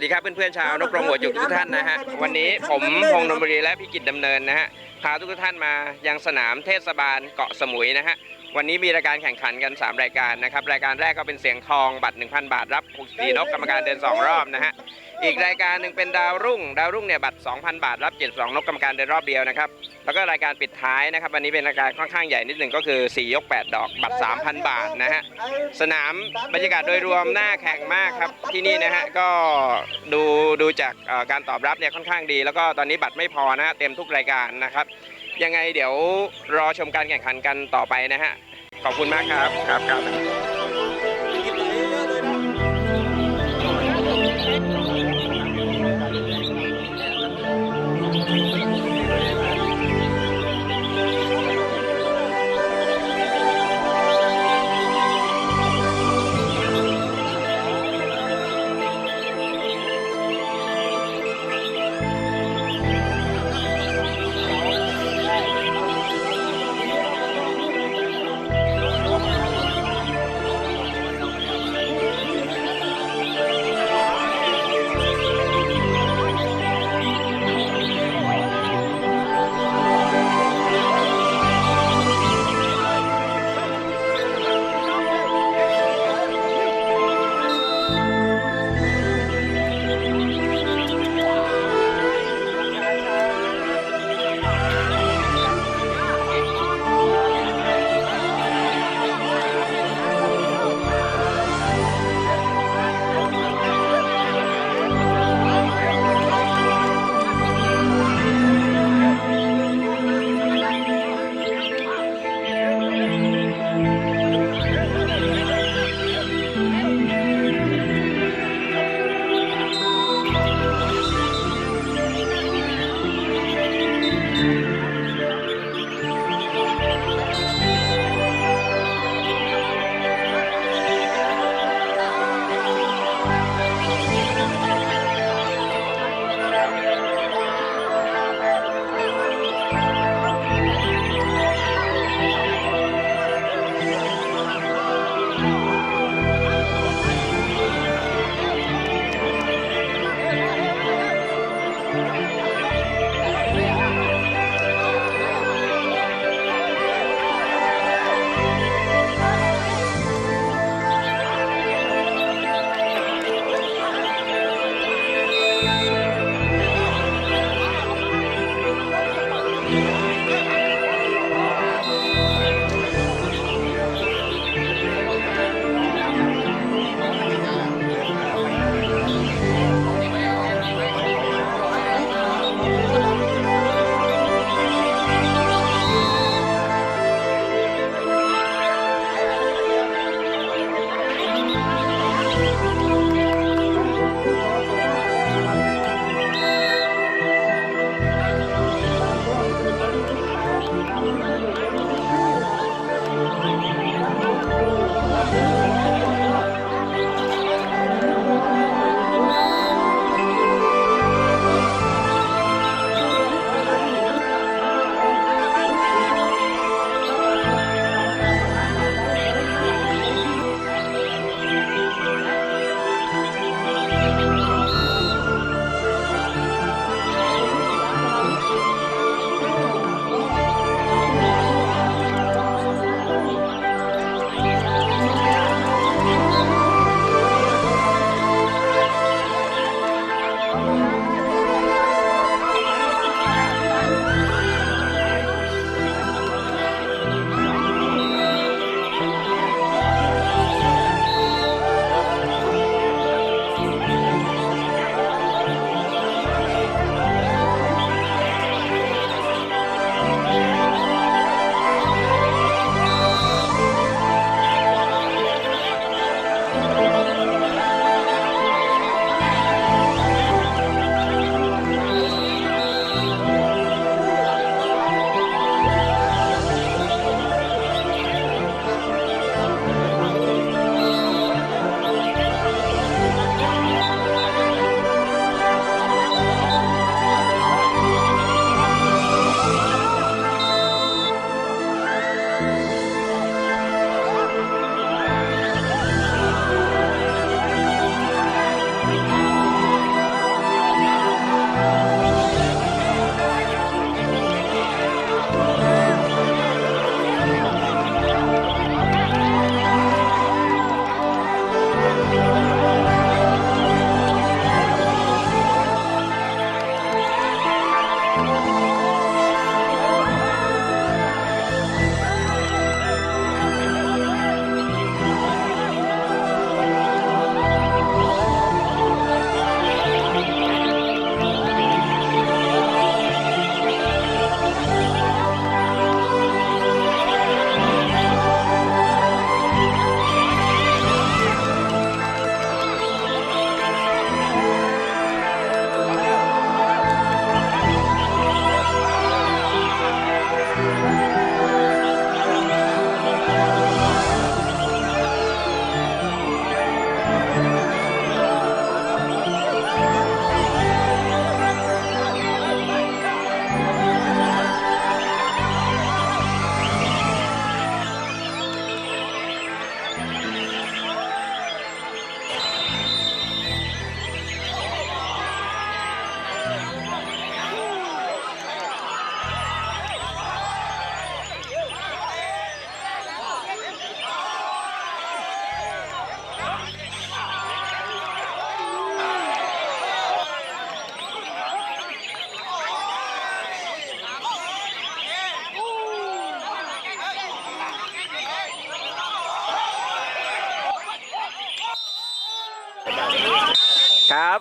ซี่ครับสวัสดีครับเพื่อนๆชาวนกกรงหัวจุกทุกท่านนะฮะวันนี้ผมพงษ์นนท์บุรีและพี่กิจดำเนินนะฮะพาทุกท่านมายังสนามเทศบาลเกาะสมุยนะฮะ วันนี้มีรายการแข่งขันกัน 3 รายการนะครับ รายการแรกก็เป็นเสียงทองบัตร 1,000 บาท รับ64นกกรรมการเดิน 2 รอบนะฮะ อีกรายการหนึ่งเป็นดาวรุ่ง ดาวรุ่งเนี่ยบัตร 2,000 บาท รับ72นกกรรมการเดินรอบเดียวนะครับ แล้วก็รายการปิดท้ายนะครับ วันนี้เป็นรายการค่อนข้างใหญ่นิดหนึ่งก็คือ 4 ยก 8 ดอก บัตร 3,000 บาทนะฮะ สนามบรรยากาศโดยรวมน่าแข่งมากครับ ที่นี่นะฮะก็ดูดูจากการตอบรับเนี่ยค่อนข้างดี แล้วก็ตอนนี้บัตรไม่พอนะฮะเต็มทุกรายการนะครับ ยังไงเดี๋ยวรอชมการแข่งขันกันต่อไปนะฮะ ขอบคุณมากครับครับครับ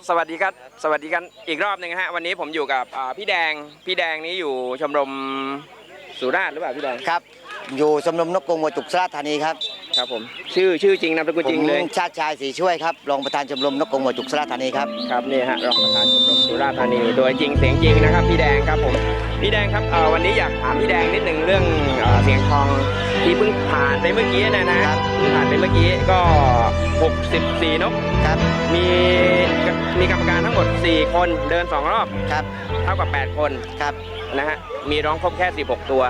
สวัสดีครับ สวัสดีกันอีกรอบหนึ่งฮะ วันนี้ผมอยู่กับอ่าพี่แดง พี่แดงนี้อยู่ชมรมสุราษฎร์หรือเปล่าพี่แดง ครับ อยู่ชมรมนกกรงหัวจุกสุราษฎร์ธานีครับครับผม ชื่อชื่อจริงนามสกุลจริงเลย ผมชาติชายสีช่วยครับ รองประธานชมรมนกกรงหัวจุกสุราษฎร์ธานีครับ ครับนี่ฮะรองประธานชมรมสุราษฎร์ธานีโดยจริงเสียงจริงนะครับ พี่แดงครับผมพี่แดงครับเอ่อวันนี้อยากถามพี่แดงนิดหนึ่งเรื่องเอ่อเสียงทองที่เพิ่งผ่านไปเมื่อกี้นะนะครับ เพิ่งผ่านไปเมื่อกี้ก็ 64นกครับมีมีกรรมการทั้งหมด 4 คนเดิน 2 รอบ ครับเท่ากับ 8 คนครับนะฮะมีร้องครบแค่ 16 ตัว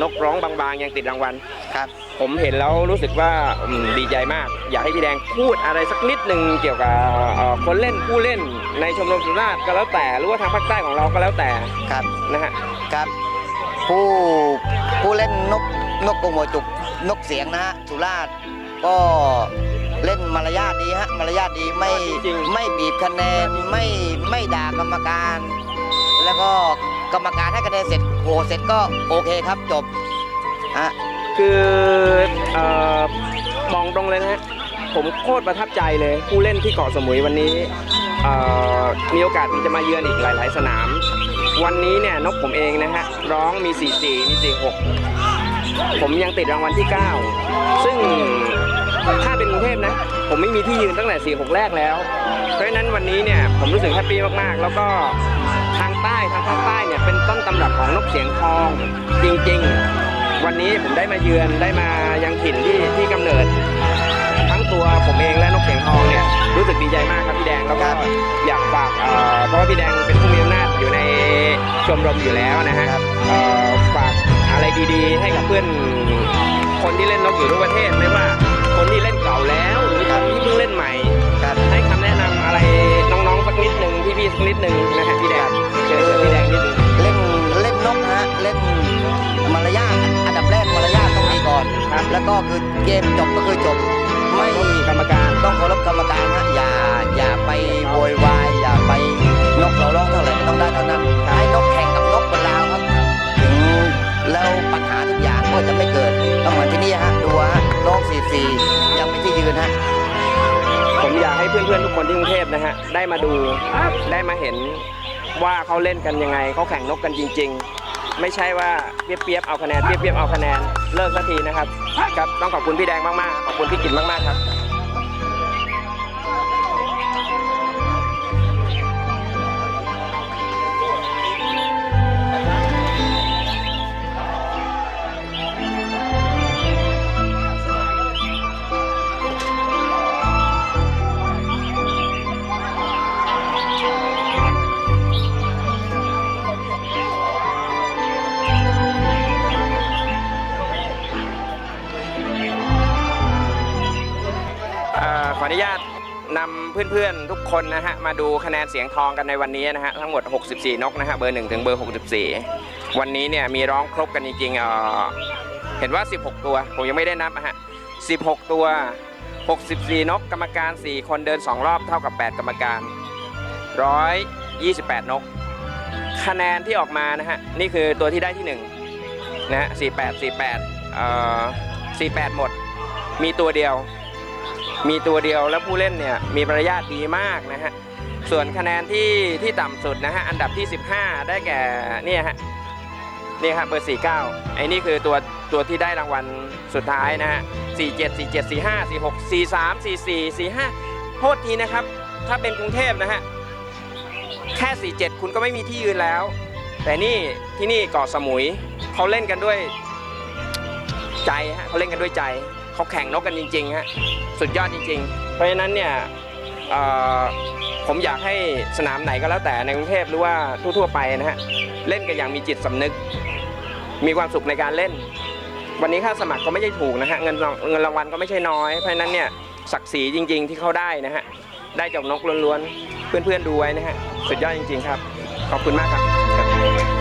นกร้องบางๆ ยังติดรางวัล ครับผมเห็นแล้วรู้สึกว่าอืมดีใจมาก อยากให้พี่แดงพูดอะไรสักนิดหนึ่งเกี่ยวกับเอ่อคนเล่นผู้เล่นในชมรมสุราษฎร์ก็แล้วแต่ หรือว่าทางภาคใต้ของเราก็แล้วแต่ครับนะฮะ ครับ ผู้ผู้เล่นนก นกกรงหัวจุกนกเสียงนะฮะสุราษฎร์ก็เล่นมารยาทดีฮะมารยาทดีไม่ไม่บีบคะแนนไม่ไม่ด่ากรรมการ แล้วก็กรรมการให้คะแนนเสร็จโหเสร็จก็โอเคครับจบฮะ คือเอ่อมองตรงเลยนะฮะผมโคตรประทับใจเลย ผู้เล่นที่เกาะสมุยวันนี้เอ่อมีโอกาสที่จะมาเยือนอีกหลาย ๆ สนาม วันนี้เนี่ยนกผมเองนะฮะร้องมี 44 มี 46 ผมยังติดรางวัลที่ 9 ซึ่งถ้าเป็นกรุงเทพนะ ผมไม่มีที่ยืนตั้งแต่ 46 แรกแล้ว เพราะฉะนั้นวันนี้เนี่ยผมรู้สึกแฮปปี้มากๆ แล้วก็ทางใต้ทางภาคใต้เนี่ยเป็นต้นตำรับของนกเสียงทองจริงๆ วันนี้ผมได้มาเยือนได้มายังถิ่นที่ที่กำเนิด ทั้งตัวผมเองและนกเสียงทองเนี่ยรู้สึกดีใจมากครับพี่แดงแล้วก็อยากฝากเอ่อเพราะว่าพี่แดงเป็นผู้มีอำนาจอยู่ในชมรมอยู่แล้วนะฮะเอ่อฝาก อะไรดีๆ ให้กับเพื่อนคนที่เล่นนกอยู่ทั่วประเทศไม่ว่าคนที่เล่นเก่าแล้วหรือคนที่เพิ่งเล่นใหม่ครับให้คำแนะนำอะไรน้องๆสักนิดหนึ่งพี่ๆสักนิดหนึ่งนะฮะพี่แดงเชิญพี่แดงนิดหนึงเล่นเล่นนกนะฮะเล่นมารยาทอันดับแรกมารยาทต้องมีก่อนครับแล้วก็คือเกมจบก็คือจบไม่ต้องมีกรรมการต้องเคารพกรรมการฮะอย่าอย่าไปโวยวายอย่าไปนกเราร้องเท่าไหร่ก็ต้องได้เท่านั้นให้นกแข่ง แล้วปัญหาทุกอย่างก็จะไม่เกิดก็เหมือนที่นี่ฮะดูฮะร้องสี่สี่ยังไม่ที่ยืนฮะผมอยากให้เพื่อนๆทุกคนที่กรุงเทพนะฮะได้มาดูได้มาเห็นว่าเขาเล่นกันยังไงเขาแข่งนกกันจริง ๆ ไม่ใช่ว่าเปียบๆเอาคะแนนเปียบๆเอาคะแนนเลิกสักทีนะครับครับต้องขอบคุณพี่แดงมากๆขอบคุณพี่กินมากๆครับ เพื่อนๆ ทุกคนนะฮะมาดูคะแนนเสียงทองกันในวันนี้นะฮะทั้งหมด 64 นกนะฮะเบอร์1ถึงเบอร์ 64 วันนี้เนี่ยมีร้องครบกันจริงๆเอ่อเห็นว่า 16 ตัวผมยังไม่ได้นับอะฮะ 16 ตัว 64 นกกรรมการ 4 คนเดิน 2 รอบเท่ากับ 8 กรรมการ 128 นก คะแนนที่ออกมานะฮะนี่คือตัวที่ได้ที่1นะฮะ48 48เอ่อ48 หมด มีตัวเดียว มีตัวเดียวแล้วผู้เล่นเนี่ยมีมารยาทดีมากนะฮะส่วนคะแนนที่ที่ต่ำสุดนะฮะอันดับที่ 15 ได้แก่เนี่ยฮะนี่ครับเบอร์ 49 ไอ้นี่คือตัวตัวที่ได้รางวัลสุดท้ายนะฮะ 47 47 45 46 43 44 45 โทษทีนะครับ ถ้าเป็นกรุงเทพนะฮะ แค่ 47 คุณก็ไม่มีที่ยืนแล้ว แต่นี่ที่นี่เกาะสมุยเขาเล่นกันด้วยใจฮะเขาเล่นกันด้วยใจ เขาแข่งนกกันจริงๆฮะสุดยอดจริง ๆ เพราะฉะนั้นเนี่ยผมอยากให้สนามไหนก็แล้วแต่ในกรุงเทพหรือว่าทั่วๆไปนะฮะเล่นกันอย่างมีจิตสำนึก มีความสุขในการเล่น วันนี้ค่าสมัครก็ไม่ใช่ถูกนะฮะเงินรางเงินรางวัลก็ไม่ใช่น้อยเพราะฉะนั้นเนี่ยศักดิ์ศรีจริง ๆ ที่เขาได้นะฮะได้จากนกล้วนๆเพื่อนๆดูไว้นะฮะสุดยอดจริง ๆ ครับ ขอบคุณมากครับ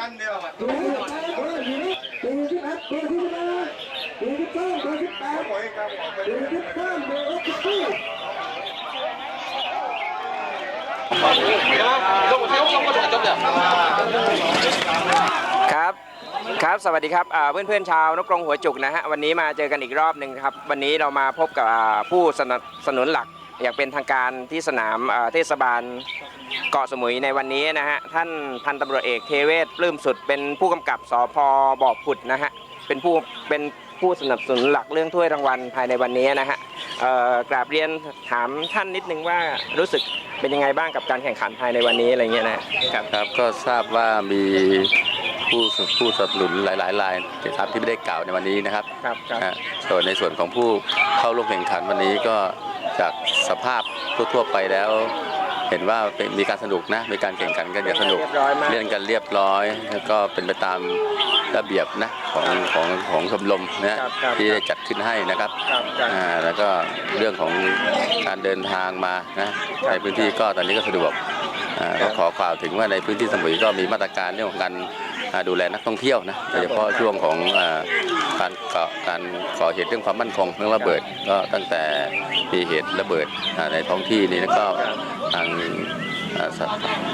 อย่างเดียวอ่ดูดูดูดูที่นัดดูดูดูดูดูคครับครับสวัสดีครับเพื่อนเพื่อนชาวนกกรงหัวจุกนะฮะวันนี้มาเจอกันอีกรอบหนึ่งครับ วันนี้เรามาพบกับผู้สนับสนุนหลักอยากเป็นทางการที่สนามเทศบาล เกาะสมุยในวันนี้นะฮะท่านพันตำรวจเอกเทเวศปลื้มสุดเป็นผู้กำกับสพบ่อผุดนะฮะเป็นผู้เป็นผู้สนับสนุนหลักเรื่องถ้วยรางวัลภายในวันนี้นะฮะเอ่อกราบเรียนถามท่านนิดนึงว่ารู้สึกเป็นยังไงบ้างกับการแข่งขันภายในวันนี้อะไรเงี้ยนะครับครับก็ทราบว่ามีผู้ผู้สนับสนุนหลายๆรายครับที่ไม่ได้กล่าวในวันนี้นะครับครับครับนะส่วนในส่วนของผู้เข้าร่วมแข่งขันวันนี้ก็จากสภาพทั่วๆไปแล้ว เห็นว่าเป็นมีการสนุกนะ มีการแข่งขันกันอย่างสนุกเรียบร้อยมากเล่นกันเรียบร้อย แล้วก็เป็นไปตามระเบียบนะของของของชมรมนะครับครับที่ได้จัดขึ้นให้นะครับครับครับอ่าแล้วก็เรื่องของการเดินทางมานะในพื้นที่ก็ตอนนี้ก็สะดวกอ่าก็ขอกล่าวถึงว่าในพื้นที่สมุยก็มีมาตรการเรื่องของการอ่า ดูแลนักท่องเที่ยวนะโดยเฉพาะช่วงของอการก่อการก่อเหตุเรื่องความมั่นคงเรื่องระเบิดก็ตั้งแต่มีเหตุระเบิดในท้องที่นี้ก็ทาง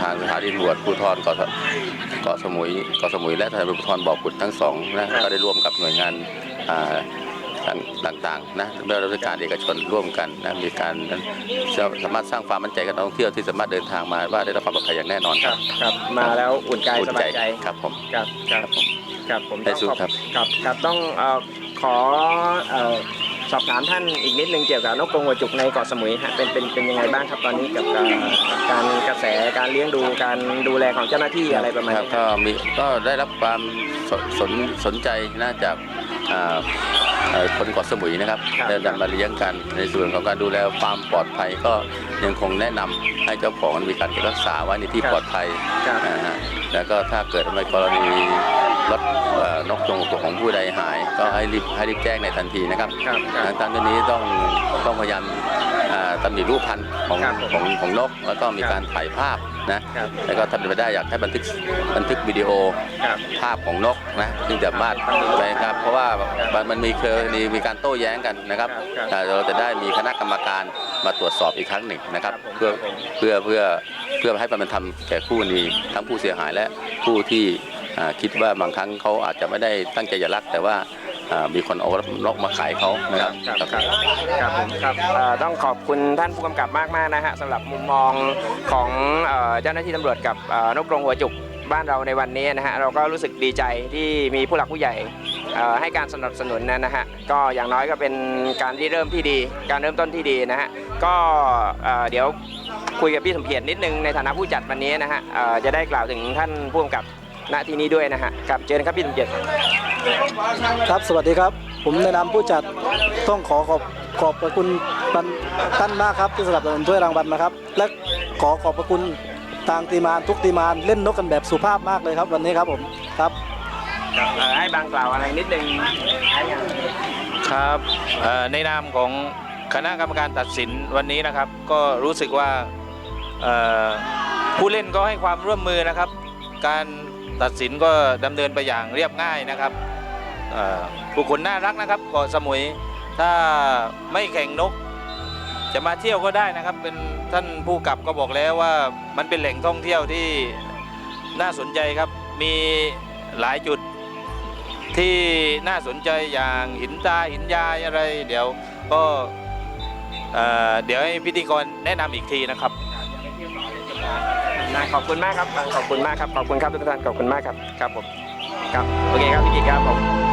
ทางสถานีตำรวจภูธรเกาะเกาะสมุยเกาะสมุยและสถานีตำรวจภูธรบ่อขุดทั้งสองนะก็ได้ร่วมกับหน่วยงานอ่า ต่างๆนะไม่ว่าราชการเอกชนร่วมกันนะมีการสามารถสร้างความมั่นใจกับนักท่องเที่ยวที่สามารถเดินทางมาว่าได้รับความปลอดภัยอย่างแน่นอนคครัรับบครับ มาแล้วอุ่นกายอุ่สนบายใจครับผมครับครับครับผมได้ต้องสู้ขอบครับครับครับต้องเอ่อขอเอ่อสอบถามท่านอีกนิดนึงเกี่ยวกับนกกรงหัวจุกในเกาะสมุยฮะเป็นเป็นเป็นยังไงบ้างครับตอนนี้กับการการกระแสการเลี้ยงดูการดูแลของเจ้าหน้าที่อะไรประมาณครับนี้ก็มีก็ได้รับความสสนสนใจนะจากอ่าเอ่อ คนเกาะสมุยนะครับได้นำมาเลี้ยงกัน ในส่วนของการดูแลความปลอดภัยก็ยังคงแนะนำให้เจ้าของมีการเก็บรักษาไว้ในที่ปลอดภัย ครับ นะฮะแล้วก็ถ้าเกิดในกรณีรถเอ่อนกจงตัวของผู้ใดหาย ก็ให้รีบให้รีบแจ้งในทันทีนะครับครับครับ ทางด้านนี้ต้องต้องพยายามอ่า ตำหนิรูปพันธุ์ของครับของของนก แล้วก็มีครับการถ่ายภาพนะครับ แล้วก็ทำเป็นไปได้อยากให้บันทึกบันทึกวิดีโอครับ ภาพของนกนะซึ่งจะสามารถไปครับ เพราะว่ามันมันมีเคยมีมีการโต้แย้งกันนะครับครับอ่าเราจะได้มีคณะกรรมการมาตรวจสอบอีกครั้งหนึ่งนะครับ ครับผมเพื่อเพื่อเพื่อเพื่อให้ความเป็นธรรมแก่คู่นี้ทั้งผู้เสียหายและผู้ที่อ่าคิดว่าบางครั้งเขาอาจจะไม่ได้ตั้งใจจะรักแต่ว่าอ่า มีคนเอานกมาขายเขานะครับครับครับครับผมครับเอ่อต้องขอบคุณท่านผู้กำกับมากมากๆนะฮะสำหรับมุมมองของเอ่อเจ้าหน้าที่ตำรวจกับเอ่อนกกรงหัวจุกบ้านเราในวันนี้นะฮะเราก็รู้สึกดีใจที่มีผู้หลักผู้ใหญ่เอ่อให้การสนับสนุนนะนะฮะก็อย่างน้อยก็เป็นการที่เริ่มที่ดี การเริ่มต้นที่ดีนะฮะก็เอ่อเดี๋ยวคุยกับพี่สมเกียรตินิดนึงในฐานะผู้จัดวันนี้นะฮะเอ่อจะได้กล่าวถึงท่านผู้กำกับ ณที่นี้ด้วยนะฮะกับเชิญครับพี่สมเกียรติครับสวัสดีครับ ผมในนามผู้จัดต้องขอขอบขอบพระคุณท่านมากครับที่สนับสนุนถ้วยรางวัลนะครับ และขอขอบพระคุณทางทีมงานทุกทีมงานเล่นนกกันแบบสุภาพมากเลยครับ วันนี้ครับผมครับเอ่อให้บางกล่าวอะไรนิดนึงครับเอ่อในนามของคณะกรรมการตัดสินวันนี้นะครับ ก็รู้สึกว่าเอ่อผู้เล่นก็ให้ความร่วมมือนะครับ การ ตัดสินก็ดำเนินไปอย่างเรียบง่ายนะครับผู้คนน่ารักนะครับเกาะสมุย ถ้าไม่แข่งนก จะมาเที่ยวก็ได้นะครับ เป็นท่านผู้กับก็บอกแล้วว่ามันเป็นแหล่งท่องเที่ยวที่น่าสนใจครับ มีหลายจุดที่น่าสนใจอย่างหินตาหินยายอะไร เดี๋ยวก็เเดี๋ยวให้พิธีกรแนะนำอีกทีนะครับ นะขอบคุณมากครับขอบคุณมากครับขอบคุณครับทุกท่านขอบคุณมากครับครับผมครับโอเคครับพี่กิจครับผม